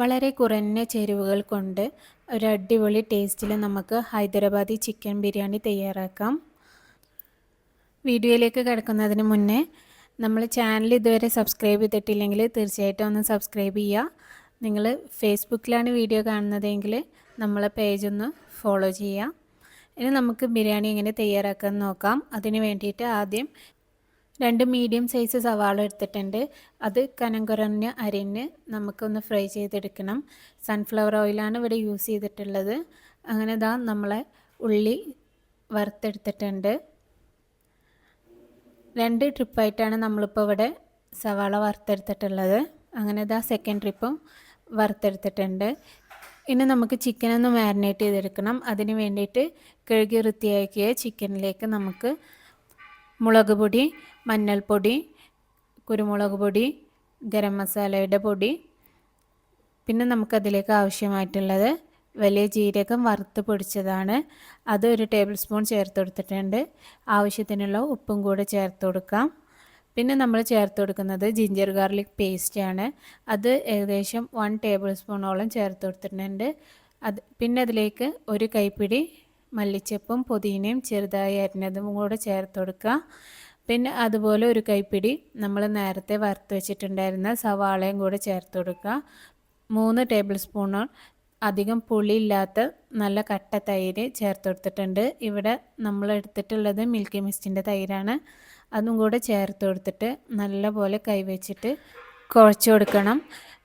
വളരെ കുറഞ്ഞ ചേരുവകൾ കൊണ്ട് ഒരു അടിപൊളി ടേസ്റ്റിൽ നമുക്ക് ഹൈദരാബാദി ചിക്കൻ ബിരിയാണി തയ്യാറാക്കാം. വീഡിയോയിലേക്ക് കിടക്കുന്നതിന് മുന്നേ നമ്മൾ ചാനൽ ഇതുവരെ സബ്സ്ക്രൈബ് ചെയ്തിട്ടില്ലെങ്കിൽ തീർച്ചയായിട്ടും ഒന്ന് സബ്സ്ക്രൈബ് ചെയ്യുക. നിങ്ങൾ ഫേസ്ബുക്കിലാണ് വീഡിയോ കാണുന്നതെങ്കിൽ നമ്മളെ പേജ് ഒന്ന് ഫോളോ ചെയ്യുക. ഇനി നമുക്ക് ബിരിയാണി എങ്ങനെ തയ്യാറാക്കാൻ നോക്കാം. അതിന് വേണ്ടിയിട്ട് ആദ്യം രണ്ട് മീഡിയം സൈസ് സവാള എടുത്തിട്ടുണ്ട്. അത് കനം കുറഞ്ഞ അരിഞ്ഞ് നമുക്കൊന്ന് ഫ്രൈ ചെയ്തെടുക്കണം. സൺഫ്ലവർ ഓയിലാണ് ഇവിടെ യൂസ് ചെയ്തിട്ടുള്ളത്. അങ്ങനെ ഇതാ നമ്മളെ ഉള്ളി വറുത്തെടുത്തിട്ടുണ്ട്. രണ്ട് ട്രിപ്പായിട്ടാണ് നമ്മളിപ്പോൾ ഇവിടെ സവാള വറുത്തെടുത്തിട്ടുള്ളത്. അങ്ങനെ ഇതാ സെക്കൻഡ് ട്രിപ്പും വറുത്തെടുത്തിട്ടുണ്ട്. ഇനി നമുക്ക് ചിക്കൻ ഒന്ന് മാരിനേറ്റ് ചെയ്തെടുക്കണം. അതിന് വേണ്ടിയിട്ട് കഴുകി വൃത്തിയാക്കിയ ചിക്കനിലേക്ക് നമുക്ക് മുളക് പൊടി മഞ്ഞൾപ്പൊടി കുരുമുളക് പൊടി ഗരം മസാലയുടെ പൊടി. പിന്നെ നമുക്കതിലേക്ക് ആവശ്യമായിട്ടുള്ളത് വലിയ ജീരകം വറുത്ത് പൊടിച്ചതാണ്. അത് ഒരു ടേബിൾ സ്പൂൺ ചേർത്ത് കൊടുത്തിട്ടുണ്ട്. ആവശ്യത്തിനുള്ള ഉപ്പും കൂടെ ചേർത്ത് കൊടുക്കാം. പിന്നെ നമ്മൾ ചേർത്ത് കൊടുക്കുന്നത് ജിഞ്ചർ ഗാർലിക് പേസ്റ്റാണ് അത് ഏകദേശം വൺ ടേബിൾ സ്പൂണോളം ചേർത്ത് കൊടുത്തിട്ടുണ്ട്. അത് പിന്നെ അതിലേക്ക് ഒരു കൈപ്പിടി മല്ലിച്ചപ്പും പുതിനയും ചെറുതായി അരിഞ്ഞതും കൂടെ ചേർത്ത് കൊടുക്കുക. പിന്നെ അതുപോലെ ഒരു കൈപ്പിടി നമ്മൾ നേരത്തെ വറുത്ത് വെച്ചിട്ടുണ്ടായിരുന്ന സവാളയും കൂടെ ചേർത്ത് കൊടുക്കുക. മൂന്ന് ടേബിൾ സ്പൂണ് അധികം പുളിയില്ലാത്ത നല്ല കട്ട തൈര് ചേർത്ത് കൊടുത്തിട്ടുണ്ട്. ഇവിടെ നമ്മൾ എടുത്തിട്ടുള്ളത് മിൽക്കി മിസ്റ്റിന്റെ തൈരാണ്. അതും കൂടെ ചേർത്ത് കൊടുത്തിട്ട് നല്ലപോലെ കൈവച്ചിട്ട് കുഴച്ച് കൊടുക്കണം.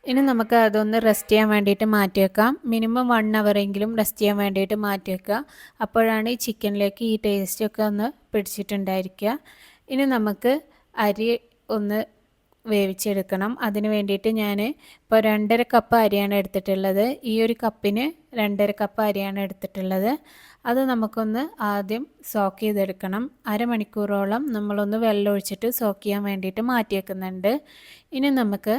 ഇനി നമുക്ക് അതൊന്ന് റെസ്റ്റ് ചെയ്യാൻ വേണ്ടിയിട്ട് മാറ്റി വെക്കാം. മിനിമം വൺ അവറെങ്കിലും റെസ്റ്റ് ചെയ്യാൻ വേണ്ടിയിട്ട് മാറ്റി വെക്കുക. അപ്പോഴാണ് ഈ ചിക്കനിലേക്ക് ഈ ടേസ്റ്റൊക്കെ ഒന്ന് പിടിച്ചിട്ടുണ്ടായിരിക്കുക. ഇനി നമുക്ക് അരി ഒന്ന് വേവിച്ചെടുക്കണം. അതിന് വേണ്ടിയിട്ട് ഞാൻ ഇപ്പോൾ രണ്ടര കപ്പ് അരിയാണ് എടുത്തിട്ടുള്ളത്. ഈ ഒരു കപ്പിന് രണ്ടര കപ്പ് അരിയാണ് എടുത്തിട്ടുള്ളത്. അത് നമുക്കൊന്ന് ആദ്യം സോക്ക് ചെയ്തെടുക്കണം. അരമണിക്കൂറോളം നമ്മളൊന്ന് വെള്ളം ഒഴിച്ചിട്ട് സോക്ക് ചെയ്യാൻ വേണ്ടിയിട്ട് മാറ്റി വെക്കുന്നുണ്ട്. ഇനി നമുക്ക്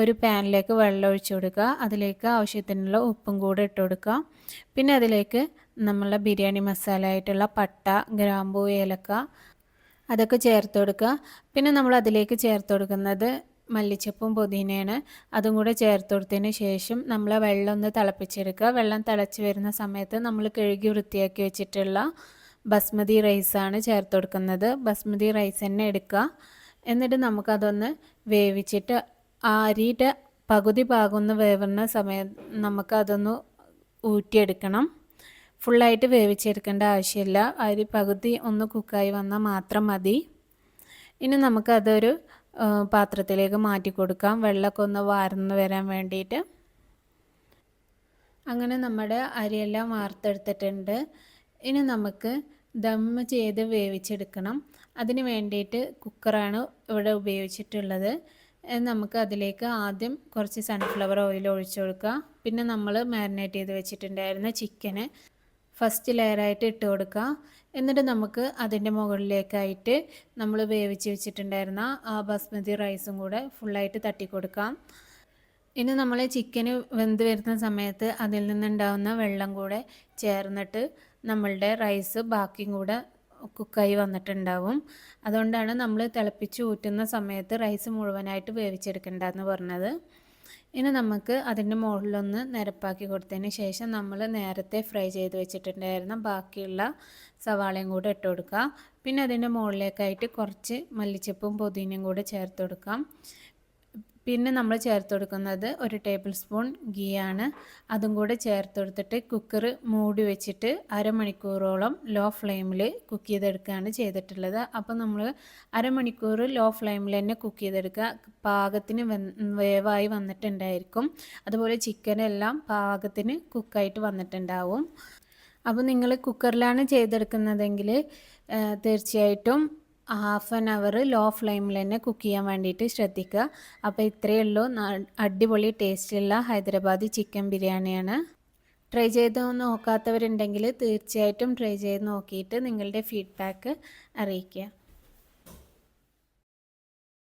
ഒരു പാനിലേക്ക് വെള്ളം ഒഴിച്ചു കൊടുക്കുക. അതിലേക്ക് ആവശ്യത്തിനുള്ള ഉപ്പും കൂടെ ഇട്ട് കൊടുക്കുക. പിന്നെ അതിലേക്ക് നമ്മളെ ബിരിയാണി മസാല ആയിട്ടുള്ള പട്ട ഗ്രാമ്പൂ ഏലക്ക അതൊക്കെ ചേർത്ത് കൊടുക്കുക. പിന്നെ നമ്മൾ അതിലേക്ക് ചേർത്ത് കൊടുക്കുന്നത് മല്ലിച്ചപ്പും പുതിനയാണ്. അതും കൂടെ ചേർത്ത് കൊടുത്തതിന് ശേഷം നമ്മൾ വെള്ളം ഒന്ന് തിളപ്പിച്ചെടുക്കുക. വെള്ളം തിളച്ച് വരുന്ന സമയത്ത് നമ്മൾ കഴുകി വൃത്തിയാക്കി വെച്ചിട്ടുള്ള ബസ്മതി റൈസാണ് ചേർത്ത് കൊടുക്കുന്നത്. ബസ്മതി റൈസ് തന്നെ എടുക്കുക. എന്നിട്ട് നമുക്കതൊന്ന് വേവിച്ചിട്ട് ആ അരിയുടെ പകുതി പാകുന്ന വേവുന്ന സമയം നമുക്കതൊന്ന് ഊറ്റിയെടുക്കണം. ഫുള്ളായിട്ട് വേവിച്ചെടുക്കേണ്ട ആവശ്യമില്ല. അരി പകുതി ഒന്ന് കുക്കായി വന്നാൽ മാത്രം മതി. ഇനി നമുക്കതൊരു പാത്രത്തിലേക്ക് മാറ്റി കൊടുക്കാം. വെള്ളമൊക്കെ ഒന്ന് വാർന്ന് വരാൻ വേണ്ടിയിട്ട്. അങ്ങനെ നമ്മുടെ അരിയെല്ലാം വാർത്തെടുത്തിട്ടുണ്ട്. ഇനി നമുക്ക് ദം ചെയ്ത് വേവിച്ചെടുക്കണം. അതിന് വേണ്ടിയിട്ട് കുക്കറാണ് ഇവിടെ ഉപയോഗിച്ചിട്ടുള്ളത്. നമുക്ക് അതിലേക്ക് ആദ്യം കുറച്ച് സൺഫ്ലവർ ഓയിൽ ഒഴിച്ചു കൊടുക്കുക. പിന്നെ നമ്മൾ മാരിനേറ്റ് ചെയ്ത് വെച്ചിട്ടുണ്ടായിരുന്ന ചിക്കന് ഫസ്റ്റ് ലെയറായിട്ട് ഇട്ട് കൊടുക്കുക. എന്നിട്ട് നമുക്ക് അതിന്റെ മുകളിലേക്കായിട്ട് നമ്മൾ വേവിച്ച് വെച്ചിട്ടുണ്ടായിരുന്ന ആ ബസ്മതി റൈസും കൂടെ ഫുള്ളായിട്ട് തട്ടി കൊടുക്കാം. ഇനി നമ്മൾ ചിക്കന് വെന്ത് വരുന്ന സമയത്ത് അതിൽ നിന്നുണ്ടാവുന്ന വെള്ളം കൂടെ ചേർന്നിട്ട് നമ്മളുടെ റൈസ് ബാക്കിയും കൂടെ കുക്കായി വന്നിട്ടുണ്ടാവും. അതുകൊണ്ടാണ് നമ്മൾ തിളപ്പിച്ച് ഊറ്റുന്ന സമയത്ത് റൈസ് മുഴുവനായിട്ട് വേവിച്ചെടുക്കേണ്ടതെന്ന് പറഞ്ഞത്. ഇനി നമുക്ക് അതിന്റെ മുകളിലൊന്ന് നിരപ്പാക്കി കൊടുത്തതിന് ശേഷം നമ്മൾ നേരത്തെ ഫ്രൈ ചെയ്ത് വെച്ചിട്ടുണ്ടായിരുന്ന ബാക്കിയുള്ള സവാളയും കൂടെ ഇട്ട് കൊടുക്കുക പിന്നെ അതിന്റെ മുകളിലേക്കായിട്ട് കുറച്ച് മല്ലിച്ചപ്പും പുതിനയും കൂടെ ചേർത്ത് കൊടുക്കാം. പിന്നെ നമ്മൾ ചേർത്ത് കൊടുക്കുന്നത് ഒരു ടേബിൾ സ്പൂൺ ഗീ ആണ്. അതും കൂടെ ചേർത്ത് കൊടുത്തിട്ട് കുക്കർ മൂടി വെച്ചിട്ട് അരമണിക്കൂറോളം ലോ ഫ്ലെയിമിൽ കുക്ക് ചെയ്തെടുക്കുകയാണ് ചെയ്തിട്ടുള്ളത്. അപ്പോൾ നമ്മൾ അരമണിക്കൂർ ലോ ഫ്ലെയിമിൽ തന്നെ കുക്ക് ചെയ്തെടുക്കുക. പാകത്തിന് വേവായി വന്നിട്ടുണ്ടായിരിക്കും. അതുപോലെ ചിക്കനെല്ലാം പാകത്തിന് കുക്കായിട്ട് വന്നിട്ടുണ്ടാവും. അപ്പോൾ നിങ്ങൾ കുക്കറിലാണ് ചെയ്തെടുക്കുന്നതെങ്കിൽ തീർച്ചയായിട്ടും ഹാഫ് ആൻ അവർ ലോ ഫ്ലെയിമിൽ തന്നെ കുക്ക് ചെയ്യാൻ വേണ്ടിയിട്ട് ശ്രദ്ധിക്കുക. അപ്പോൾ ഇത്രയേ ഉള്ളൂ. അടിപൊളി ടേസ്റ്റുള്ള ഹൈദരാബാദി ചിക്കൻ ബിരിയാണിയാണ് ട്രൈ ചെയ്ത് നോക്കാത്തവരുണ്ടെങ്കിൽ തീർച്ചയായിട്ടും ട്രൈ ചെയ്ത് നോക്കിയിട്ട് നിങ്ങളുടെ ഫീഡ്ബാക്ക് അറിയിക്കുക.